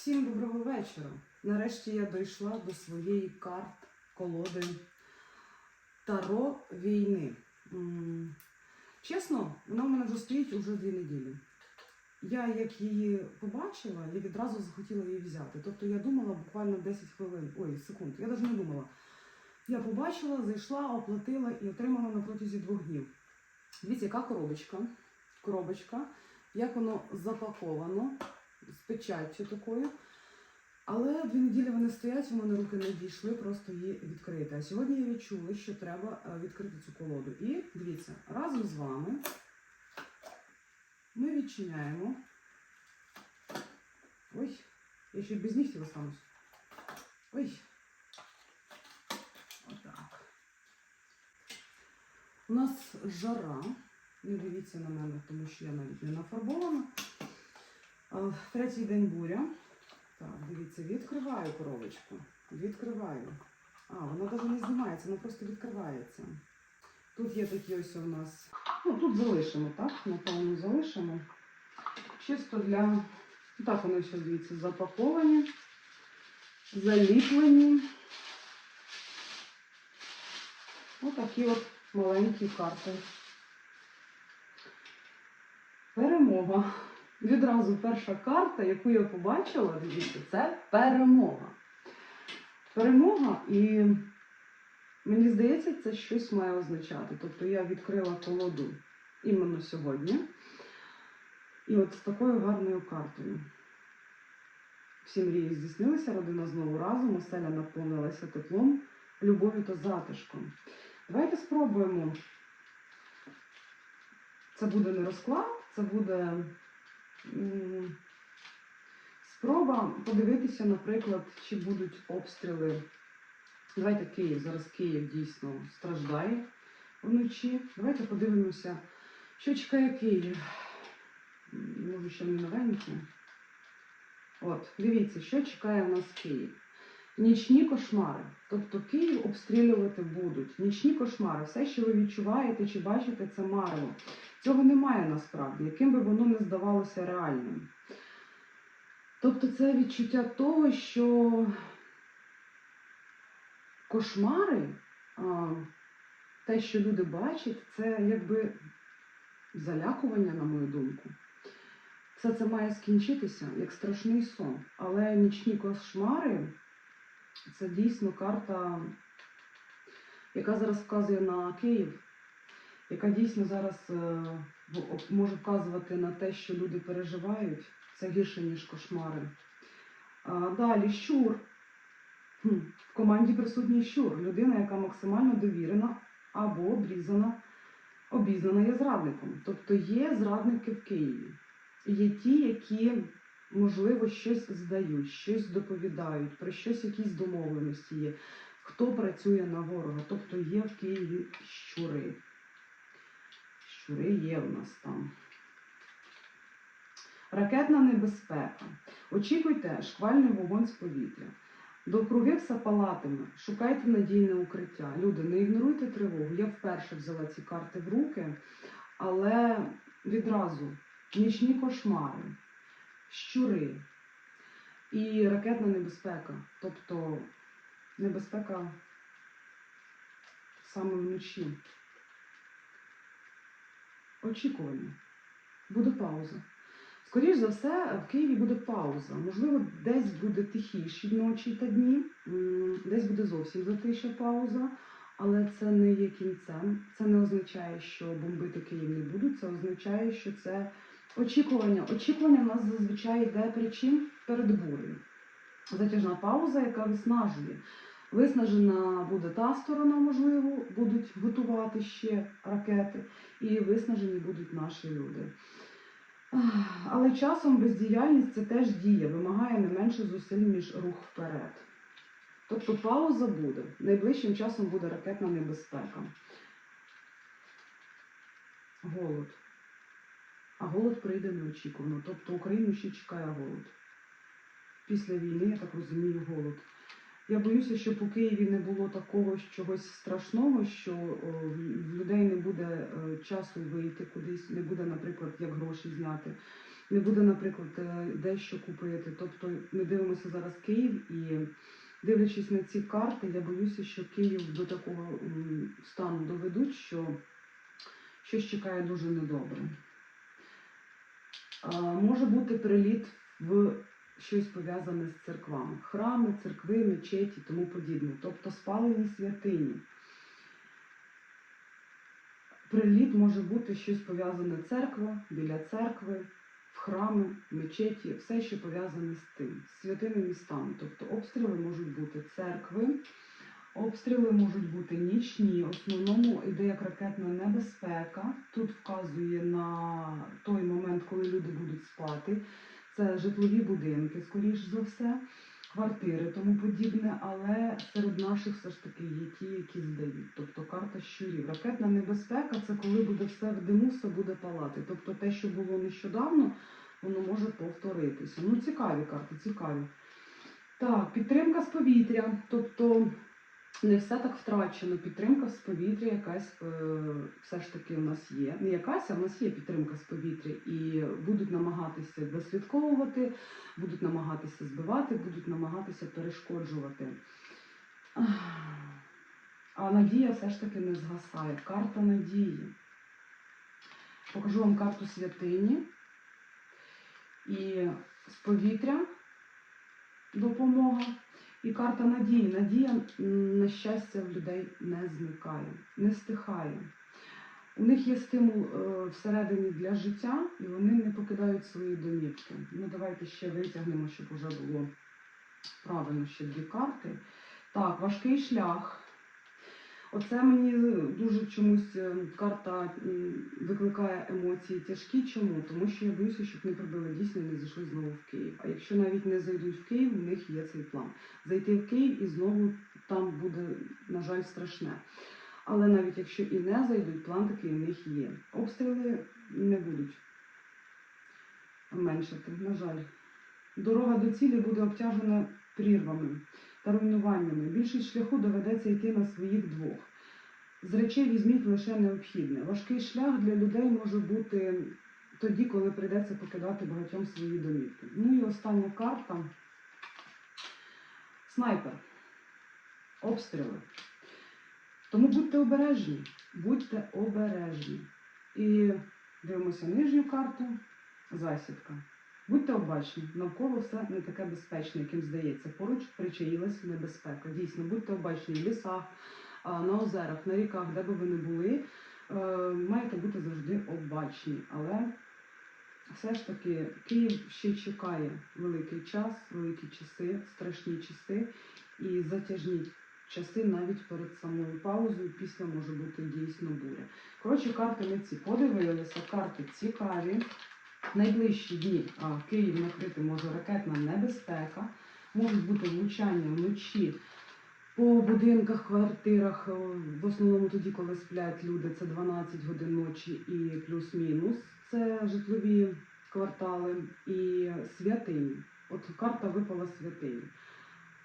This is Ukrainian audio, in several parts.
Всім доброго вечора. Нарешті я дійшла до своєї карт колоди Таро війни. Чесно, вона в мене вже стоїть уже дві неділі. Я як її побачила, я відразу захотіла її взяти. Тобто я думала буквально 10 хвилин, ой, секунд, я навіть не думала. Я побачила, зайшла, оплатила і отримала на протязі двох днів. Дивіться, яка коробочка. Коробочка, як воно запаковано з печаттю такою. Але дві неділі вони стоять, у мене руки не дійшли просто її відкрити. А сьогодні я відчула, що треба е, відкрити цю колоду. І дивіться, разом з вами ми відчиняємо. Ой, я ще без нігтів останусь. Ой. Отак. У нас жара. Не дивіться на мене, тому що я навіть не нафарбована. А, Третій день буря. Так, дивіться, відкриваю коробочку. Відкриваю. А, вона навіть не знімається, вона просто відкривається. Тут є такі ось у нас. Ну, тут залишимо, так? Напевно, залишимо. Чисто для. Так, вони все, дивіться, запаковані, заліплені. Отакі от маленькі карти. Перемога. Відразу перша карта, яку я побачила, дивіться, це перемога. Перемога, і мені здається, це щось має означати. Тобто я відкрила колоду іменно сьогодні. І от з такою гарною картою. Всі мрії здійснилися, родина знову разом, оселя наповнилася теплом, любов'ю та затишком. Давайте спробуємо. Це буде не розклад, це буде спроба подивитися, наприклад, чи будуть обстріли. Давайте Київ. Зараз Київ дійсно страждає вночі. Давайте подивимося, що чекає Київ. Може, ще не новеньке. От, дивіться, що чекає у нас Київ. Нічні кошмари. Тобто Київ обстрілювати будуть. Нічні кошмари. Все, що ви відчуваєте чи бачите, це марево. Цього немає насправді, яким би воно не здавалося реальним. Тобто це відчуття того, що кошмари, те, що люди бачать, це якби залякування, на мою думку. Все це має скінчитися як страшний сон. Але нічні кошмари це дійсно карта, яка зараз вказує на Київ, яка дійсно зараз е, може вказувати на те, що люди переживають. Це гірше, ніж кошмари. Далі щур. В команді присутній щур. Людина, яка максимально довірена або обрізана, обізнана є зрадником. Тобто є зрадники в Києві. Є ті, які, можливо, щось здають, щось доповідають, про щось якісь домовленості є. Хто працює на ворога? Тобто є в Києві щури. Щури є в нас там. Ракетна небезпека. Очікуйте шквальний вогонь з повітря. Довкруги все палатиме. Шукайте надійне укриття. Люди, не ігноруйте тривогу. Я вперше взяла ці карти в руки, але відразу нічні кошмари, щури і ракетна небезпека. Тобто небезпека саме вночі. Очікування. Буде пауза. Скоріш за все, в Києві буде пауза. Можливо, десь буде тихіші ночі та дні, десь буде зовсім затиша пауза, але це не є кінцем. Це не означає, що бомбити Київ не будуть. Це означає, що це очікування. Очікування у нас зазвичай йде при чим? Перед бурею. Затяжна пауза, яка виснажує. Виснажена буде та сторона, можливо, будуть готувати ще ракети, і виснажені будуть наші люди. Але часом бездіяльність це теж дія, вимагає не менше зусиль, ніж рух вперед. Тобто пауза буде. Найближчим часом буде ракетна небезпека. Голод. Голод прийде неочікувано. Тобто Україну ще чекає голод. Після війни, я так розумію, голод. Я боюся, що по Києві не було такого чогось страшного, що в- в людей не буде е, часу вийти кудись, не буде, наприклад, як гроші зняти. не буде, наприклад, е, дещо купити. Тобто ми дивимося зараз Київ і дивлячись на ці карти, я боюся, що Київ до такого стану доведуть, що щось чекає дуже недобре. Може бути приліт в щось пов'язане з церквами, храми, церкви, мечеті, тому подібне, тобто спалені святині. Приліт може бути щось пов'язане церква, біля церкви, в храми, мечеті, все, що пов'язане з тим, з святими містами. Тобто обстріли можуть бути церкви, обстріли можуть бути нічні. В основному йде як ракетна небезпека. Тут вказує на той момент, коли люди будуть спати. Це житлові будинки, скоріш за все, квартири, тому подібне, але серед наших все ж таки є ті, які здають. Тобто карта щурів. Ракетна небезпека це коли буде все в диму, все буде палати. Тобто те, що було нещодавно, воно може повторитися. Ну, цікаві карти, цікаві. Так, підтримка з повітря. Тобто не все так втрачено. Підтримка з повітря якась е, все ж таки у нас є. Не якась, а в нас є підтримка з повітря. І будуть намагатися дослідковувати, будуть намагатися збивати, будуть намагатися перешкоджувати. А надія все ж таки не згасає. Карта надії. Покажу вам карту святині. І з повітря допомога. І карта надії. Надія, на щастя, в людей не зникає, не стихає. У них є стимул е, всередині для життя, і вони не покидають свої домівки. Ну, давайте ще витягнемо, щоб вже було правильно ще дві карти. Так, важкий шлях. Оце мені дуже чомусь е, карта викликає емоції тяжкі. Чому? Тому що я боюся, щоб не прибили дійсно не зайшли знову в Київ. А якщо навіть не зайдуть в Київ, у них є цей план. Зайти в Київ і знову там буде, на жаль, страшне. Але навіть якщо і не зайдуть, план такий у них є. Обстріли не будуть меншати, на жаль. Дорога до цілі буде обтяжена прірвами та руйнуваннями. Більшість шляху доведеться йти на своїх двох. З речей візьміть лише необхідне. Важкий шлях для людей може бути тоді, коли прийдеться покидати багатьом свої домівки. Ну і остання карта. Снайпер. Обстріли. Тому будьте обережні, будьте обережні. І дивимося нижню карту, засідка. Будьте обачні, навколо все не таке безпечне, яким здається. Поруч причаїлась небезпека. Дійсно, будьте обачні в лісах, на озерах, на ріках, де би ви не були, е, маєте бути завжди обачні. Але все ж таки Київ ще чекає великий час, великі часи, страшні часи і затяжні часи навіть перед самою паузою. Після може бути дійсно буря. Коротше, карти не ці подивилися, карти цікаві. Найближчі дні Київ накрити може ракетна небезпека, можуть бути влучання вночі по будинках, квартирах, е, в основному тоді, коли сплять люди, це 12 годин ночі і плюс-мінус. Це житлові квартали і святині. От карта випала святині.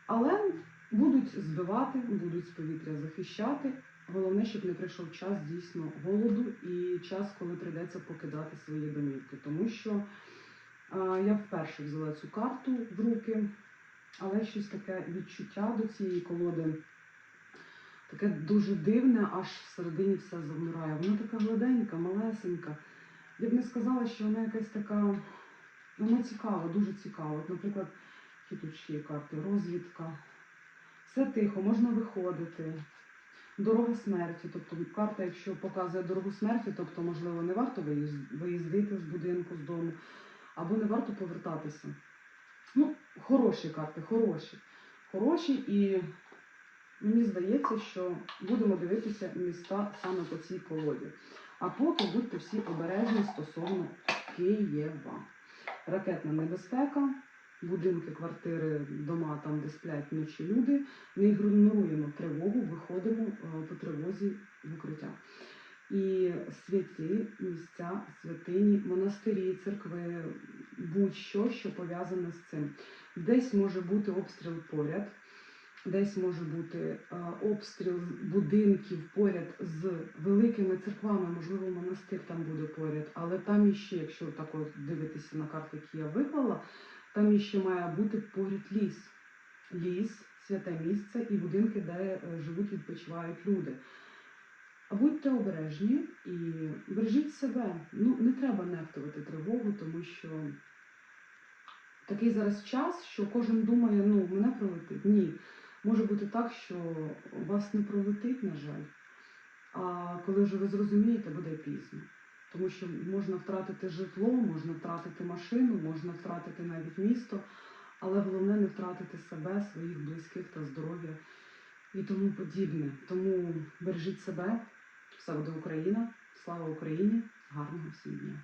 Але будуть збивати, будуть з повітря захищати. Головне, щоб не прийшов час дійсно голоду і час, коли прийдеться покидати свої домівки. Тому що я вперше взяла цю карту в руки, але щось таке відчуття до цієї колоди. Таке дуже дивне, аж всередині все завмирає. Вона така гладенька, малесенька. Я б не сказала, що вона якась така. Вона цікава, дуже цікава. От, наприклад, які тут ще є карти, розвідка. Все тихо, можна виходити. Дорога смерті, тобто карта, якщо показує дорогу смерті, тобто, можливо, не варто виїздити з будинку, з дому, або не варто повертатися. Ну, хороші карти, хороші. Хороші, і мені здається, що будемо дивитися міста саме по цій колоді. А поки будьте всі обережні стосовно Києва. Ракетна небезпека, будинки, квартири, дома, там, де сплять вночі люди. Не ігноруємо тривогу, виходимо е, по тривозі в укриття. І святі місця, святині, монастирі, церкви, будь-що, що пов'язане з цим. Десь може бути обстріл поряд. десь може бути е, обстріл будинків поряд з великими церквами, можливо, монастир там буде поряд, але там іще, якщо так от дивитися на карти, які я виклала, там іще має бути поряд ліс. Ліс, святе місце і будинки, де е, живуть, відпочивають люди. Будьте обережні і бережіть себе. Ну, не треба нехтувати тривогу, тому що такий зараз час, що кожен думає, ну, мене пролетить. Ні. Може бути так, що вас не пролетить, на жаль. А коли вже ви зрозумієте, буде пізно. Тому що можна втратити житло, можна втратити машину, можна втратити навіть місто, але головне не втратити себе, своїх близьких та здоров'я і тому подібне. Тому бережіть себе, все буде Україна, слава Україні, гарного всім дня!